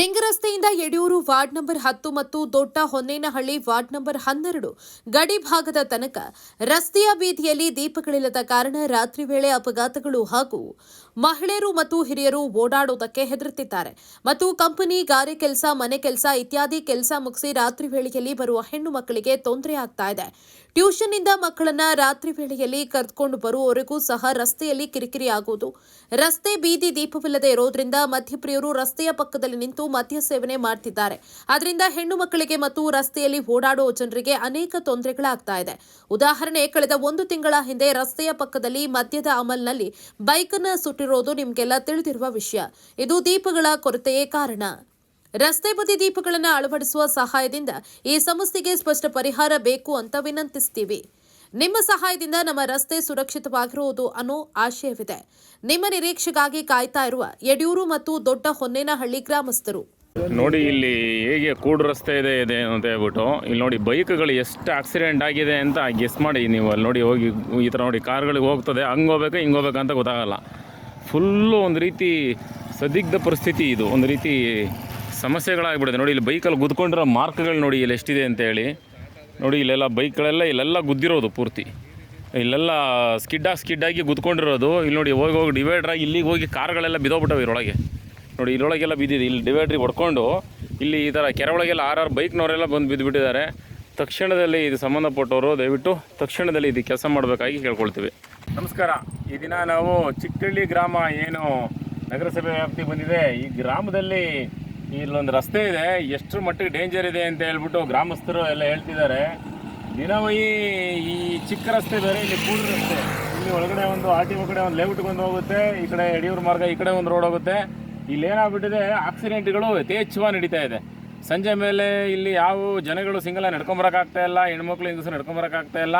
Yediyur ward number ಹತ್ತು ಮತ್ತು ದೊಡ್ಡ ಹೊನ್ನೇನಹಳ್ಳಿ ವಾರ್ಡ್ ನಂಬರ್ ಹನ್ನೆರಡು ಗಡಿ ಭಾಗದ ತನಕ ರಸ್ತೆಯ ಬೀದಿಯಲ್ಲಿ ದೀಪಗಳಿಲ್ಲದ ಕಾರಣ ರಾತ್ರಿ ವೇಳೆ ಅಪಘಾತಗಳು ಹಾಗೂ ಮಹಿಳೆಯರು ಮತ್ತು ಹಿರಿಯರು ಓಡಾಡುವುದಕ್ಕೆ ಹೆದರುತ್ತಿದ್ದಾರೆ. ಮತ್ತು ಕಂಪನಿ, ಗಾರೆ ಕೆಲಸ, ಮನೆ ಕೆಲಸ ಇತ್ಯಾದಿ ಕೆಲಸ ಮುಗಿಸಿ ರಾತ್ರಿ ವೇಳೆಯಲ್ಲಿ ಬರುವ ಹೆಣ್ಣು ಮಕ್ಕಳಿಗೆ ತೊಂದರೆ ಆಗ್ತಾ ಇದೆ. ಟ್ಯೂಷನ್ನಿಂದ ಮಕ್ಕಳನ್ನ ರಾತ್ರಿ ವೇಳೆಯಲ್ಲಿ ಕರೆದುಕೊಂಡು ಬರುವವರೆಗೂ ಸಹ ರಸ್ತೆಯಲ್ಲಿ ಕಿರಿಕಿರಿ ಆಗುವುದು. ರಸ್ತೆ ಬೀದಿ ದೀಪವಿಲ್ಲದೆ ಇರೋದ್ರಿಂದ ಮಧ್ಯಪ್ರಿಯರು ರಸ್ತೆಯ ಪಕ್ಕದಲ್ಲಿ ನಿಂತು ಮದ್ಯ ಸೇವನೆ ಮಾಡ್ತಿದ್ದಾರೆ. ಅದರಿಂದ ಹೆಣ್ಣು ಮಕ್ಕಳಿಗೆ ಮತ್ತು ರಸ್ತೆಯಲ್ಲಿ ಓಡಾಡುವ ಜನರಿಗೆ ಅನೇಕ ತೊಂದರೆಗಳಾಗ್ತಾ ಇದೆ. ಉದಾಹರಣೆ, ಕಳೆದ ಒಂದು ತಿಂಗಳ ಹಿಂದೆ ರಸ್ತೆಯ ಪಕ್ಕದಲ್ಲಿ ಮದ್ಯದ ಅಮಲ್ನಲ್ಲಿ ಬೈಕನ್ನ ಸುಟ್ಟಿರೋದು ನಿಮ್ಗೆಲ್ಲ ತಿಳಿದಿರುವ ವಿಷಯ. ಇದು ದೀಪಗಳ ಕೊರತೆಯೇ ಕಾರಣ. ರಸ್ತೆ ಬದಿ ದೀಪಗಳನ್ನು ಅಳವಡಿಸುವ ಸಹಾಯದಿಂದ ಈ ಸಮಸ್ಯೆಗೆ ಸ್ಪಷ್ಟ ಪರಿಹಾರ ಬೇಕು ಅಂತ ವಿನಂತಿಸ್ತೀವಿ. ನಿಮ್ಮ ಸಹಾಯದಿಂದ ನಮ್ಮ ರಸ್ತೆ ಸುರಕ್ಷಿತವಾಗಿರುವುದು ಅನ್ನೋ ಆಶಯವಿದೆ. ನಿಮ್ಮ ನಿರೀಕ್ಷೆಗಾಗಿ ಕಾಯ್ತಾ ಇರುವ ಯಡಿಯೂರು ಮತ್ತು ದೊಡ್ಡ ಹೊನ್ನೇನಹಳ್ಳಿ ಗ್ರಾಮಸ್ಥರು. ನೋಡಿ, ಇಲ್ಲಿ ಹೇಗೆ ಕೂಡು ರಸ್ತೆ ಇದೆ ಇದೆ ಅಂತ ಹೇಳ್ಬಿಟ್ಟು, ಇಲ್ಲಿ ನೋಡಿ ಬೈಕ್ಗಳು ಎಷ್ಟು ಆಕ್ಸಿಡೆಂಟ್ ಆಗಿದೆ ಅಂತ ಗೆಸ್ ಮಾಡಿ ನೀವು ಅಲ್ಲಿ ನೋಡಿ ಹೋಗಿ, ಈ ಥರ ನೋಡಿ ಕಾರ್ಗಳಿಗೆ ಹೋಗ್ತದೆ, ಹಂಗೆ ಹೋಗ್ಬೇಕು, ಹಿಂಗೆ ಹೋಗ್ಬೇಕು ಅಂತ ಗೊತ್ತಾಗಲ್ಲ. ಫುಲ್ಲು ಒಂದು ರೀತಿ ಸದಿಗ್ಧ ಪರಿಸ್ಥಿತಿ ಇದು. ಒಂದು ರೀತಿ ಸಮಸ್ಯೆಗಳಾಗ್ಬಿಡುತ್ತೆ ನೋಡಿ, ಇಲ್ಲಿ ಬೈಕಲ್ಲಿ ಗುದ್ಕೊಂಡಿರೋ ಮಾರ್ಕ್ಗಳು ನೋಡಿ ಇಲ್ಲಿ ಎಷ್ಟಿದೆ ಅಂತ ಹೇಳಿ. ನೋಡಿ, ಇಲ್ಲೆಲ್ಲ ಬೈಕ್ಗಳೆಲ್ಲ ಇಲ್ಲೆಲ್ಲ ಗುದ್ದಿರೋದು ಪೂರ್ತಿ. ಇಲ್ಲೆಲ್ಲ ಸ್ಕಿಡ್ಡಾಗಿ ಸ್ಕಿಡ್ಡಾಗಿ ಗುದ್ಕೊಂಡಿರೋದು. ಇಲ್ಲಿ ನೋಡಿ, ಹೋಗಿ ಹೋಗಿ ಡಿವೈಡ್ರ್ ಆಗಿ ಇಲ್ಲಿಗೆ ಹೋಗಿ ಕಾರ್ಗಳೆಲ್ಲ ಬಿದ್ದೋಗ್ಬಿಟ್ಟವೆ ಇದರೊಳಗೆ. ನೋಡಿ ಇಲ್ಲೊಳಗೆಲ್ಲ ಬಿದ್ದಿದೆ. ಇಲ್ಲಿ ಡಿವೈಡ್ರಿಗೆ ಹೊಡ್ಕೊಂಡು ಇಲ್ಲಿ ಈ ಥರ ಕೆರೆಯೊಳಗೆಲ್ಲ ಆರಾರು ಬೈಕ್ನವರೆಲ್ಲ ಬಂದು ಬಿದ್ದುಬಿಟ್ಟಿದ್ದಾರೆ. ತಕ್ಷಣದಲ್ಲಿ ಇದು ಸಂಬಂಧಪಟ್ಟವರು, ದಯವಿಟ್ಟು ತಕ್ಷಣದಲ್ಲಿ ಇದು ಕೆಲಸ ಮಾಡಬೇಕಾಗಿ ಕೇಳ್ಕೊಳ್ತೀವಿ. ನಮಸ್ಕಾರ. ಈ ದಿನ ನಾವು ಚಿಕ್ಕಳ್ಳಿ ಗ್ರಾಮ ಏನು ನಗರಸಭೆ ವ್ಯಾಪ್ತಿ ಬಂದಿದೆ. ಈ ಗ್ರಾಮದಲ್ಲಿ ಇಲ್ಲೊಂದು ರಸ್ತೆ ಇದೆ. ಎಷ್ಟರ ಮಟ್ಟಿಗೆ ಡೇಂಜರ್ ಇದೆ ಅಂತ ಹೇಳ್ಬಿಟ್ಟು ಗ್ರಾಮಸ್ಥರು ಎಲ್ಲ ಹೇಳ್ತಿದ್ದಾರೆ. ದಿನವೈ ಈ ಚಿಕ್ಕ ರಸ್ತೆ ಬೇರೆ, ಇಲ್ಲಿ ಕೂಡ ರಸ್ತೆ. ಇಲ್ಲಿ ಒಳಗಡೆ ಒಂದು ಆರ್ ಟಿ ಒ ಕಡೆ ಒಂದು ಲೇಔಟ್ಗೆ ಒಂದು ಹೋಗುತ್ತೆ. ಈ ಕಡೆ ಯಡಿಯೂರು ಮಾರ್ಗ, ಈ ಕಡೆ ಒಂದು ರೋಡ್ ಹೋಗುತ್ತೆ. ಇಲ್ಲಿ ಏನಾಗ್ಬಿಟ್ಟಿದೆ ಆಕ್ಸಿಡೆಂಟ್ಗಳು ಯಥೇಚ್ಛವಾಗಿ ನಡೀತಾ ಇದೆ. ಸಂಜೆ ಮೇಲೆ ಇಲ್ಲಿ ಯಾವ ಜನಗಳು ಸಿಂಗಲ ನಡ್ಕೊಂಬರಕ್ಕಾಗ್ತಾ ಇಲ್ಲ, ಹೆಣ್ಮಕ್ಳು ಹೆಂಗಸರು ನಡ್ಕೊಂಬರಕ್ಕಾಗ್ತಾ ಇಲ್ಲ.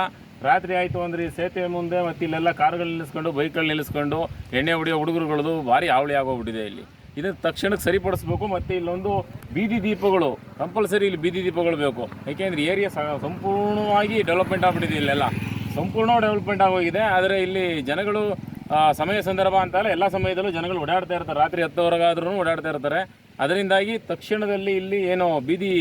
ರಾತ್ರಿ ಆಯಿತು ಅಂದ್ರೆ ಈ ಸೇತುವೆ ಮುಂದೆ ಮತ್ತು ಇಲ್ಲೆಲ್ಲ ಕಾರ್ಗಳು ನಿಲ್ಲಿಸ್ಕೊಂಡು, ಬೈಕ್ಗಳು ನಿಲ್ಲಿಸ್ಕೊಂಡು, ಎಣ್ಣೆ ಹೊಡಿಯೋ ಹುಡುಗರುಗಳದು ಭಾರಿ ಹಾವಳಿ ಆಗೋಗ್ಬಿಟ್ಟಿದೆ ಇಲ್ಲಿ. ಇದನ್ನ ತಕ್ಷಣಕ್ಕೆ ಸರಿಪಡಿಸ್ಬೇಕು ಮತ್ತು ಇಲ್ಲೊಂದು ಬೀದಿ ದೀಪಗಳು ಕಂಪಲ್ಸರಿ ಇಲ್ಲಿ ಬೀದಿ ದೀಪಗಳು ಬೇಕು. ಯಾಕೆಂದರೆ ಏರಿಯಾ ಸಂಪೂರ್ಣವಾಗಿ ಡೆವಲಪ್ಮೆಂಟ್ ಆಗ್ಬಿಟ್ಟಿದೆ ಇಲ್ಲೆಲ್ಲ. ಸಂಪೂರ್ಣ ಡೆವಲಪ್ಮೆಂಟ್ ಆಗೋಗಿದೆ, ಆದರೆ ಇಲ್ಲಿ ಜನಗಳು ಸಮಯ ಸಂದರ್ಭ ಅಂತಲ್ಲ, ಎಲ್ಲ ಸಮಯದಲ್ಲೂ ಜನಗಳು ಓಡಾಡ್ತಾ ಇರ್ತಾರೆ. ರಾತ್ರಿ ಹತ್ತುವರೆಗಾದ್ರೂ ಓಡಾಡ್ತಾ ಇರ್ತಾರೆ. ಅದರಿಂದಾಗಿ ತಕ್ಷಣದಲ್ಲಿ ಇಲ್ಲಿ ಏನು ಬೀದಿ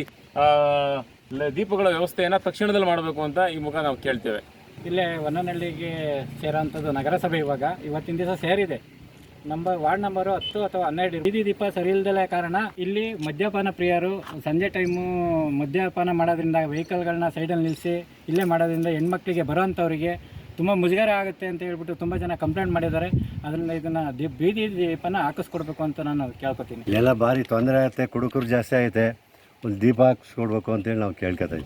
ದೀಪಗಳ ವ್ಯವಸ್ಥೆಯನ್ನು ತಕ್ಷಣದಲ್ಲಿ ಮಾಡಬೇಕು ಅಂತ ಈ ಮುಖ ನಾವು ಕೇಳ್ತೇವೆ. ಇಲ್ಲೇ ಹೊನ್ನನಹಳ್ಳಿಗೆ ಸೇರೋಂಥದ್ದು ನಗರಸಭೆ ಇವಾಗ. ಇವತ್ತಿನ ದಿವಸ ಸೇರಿದೆ. ನಂಬರ್ ವಾರ್ಡ್ ನಂಬರ್ ಹತ್ತು ಅಥವಾ ಹನ್ನೆರಡು ಬೀದಿ ದೀಪ ಸರಿ ಇಲ್ದಲೇ ಕಾರಣ ಇಲ್ಲಿ ಮದ್ಯಪಾನ ಪ್ರಿಯರು ಸಂಜೆ ಟೈಮು ಮದ್ಯಪಾನ ಮಾಡೋದ್ರಿಂದ ವೆಹಿಕಲ್ಗಳನ್ನ ಸೈಡಲ್ಲಿ ನಿಲ್ಲಿಸಿ ಇಲ್ಲೇ ಮಾಡೋದ್ರಿಂದ ಹೆಣ್ಮಕ್ಳಿಗೆ ಬರೋಂಥವ್ರಿಗೆ ತುಂಬ ಮುಜುಗರ ಆಗುತ್ತೆ ಅಂತ ಹೇಳ್ಬಿಟ್ಟು ತುಂಬ ಜನ ಕಂಪ್ಲೇಂಟ್ ಮಾಡಿದ್ದಾರೆ. ಅದರಿಂದ ಇದನ್ನು ಬೀದಿ ದೀಪನ ಹಾಕಿಸ್ಕೊಡ್ಬೇಕು ಅಂತ ನಾನು ಕೇಳ್ಕೊತೀನಿ. ಎಲ್ಲ ಭಾರಿ ತೊಂದರೆ ಆಗುತ್ತೆ, ಕುಡುಕರು ಜಾಸ್ತಿ ಆಗುತ್ತೆ. ಒಂದು ದೀಪ ಹಾಕಿಸ್ಕೊಡ್ಬೇಕು ಅಂತೇಳಿ ನಾವು ಕೇಳ್ಕೊತಾ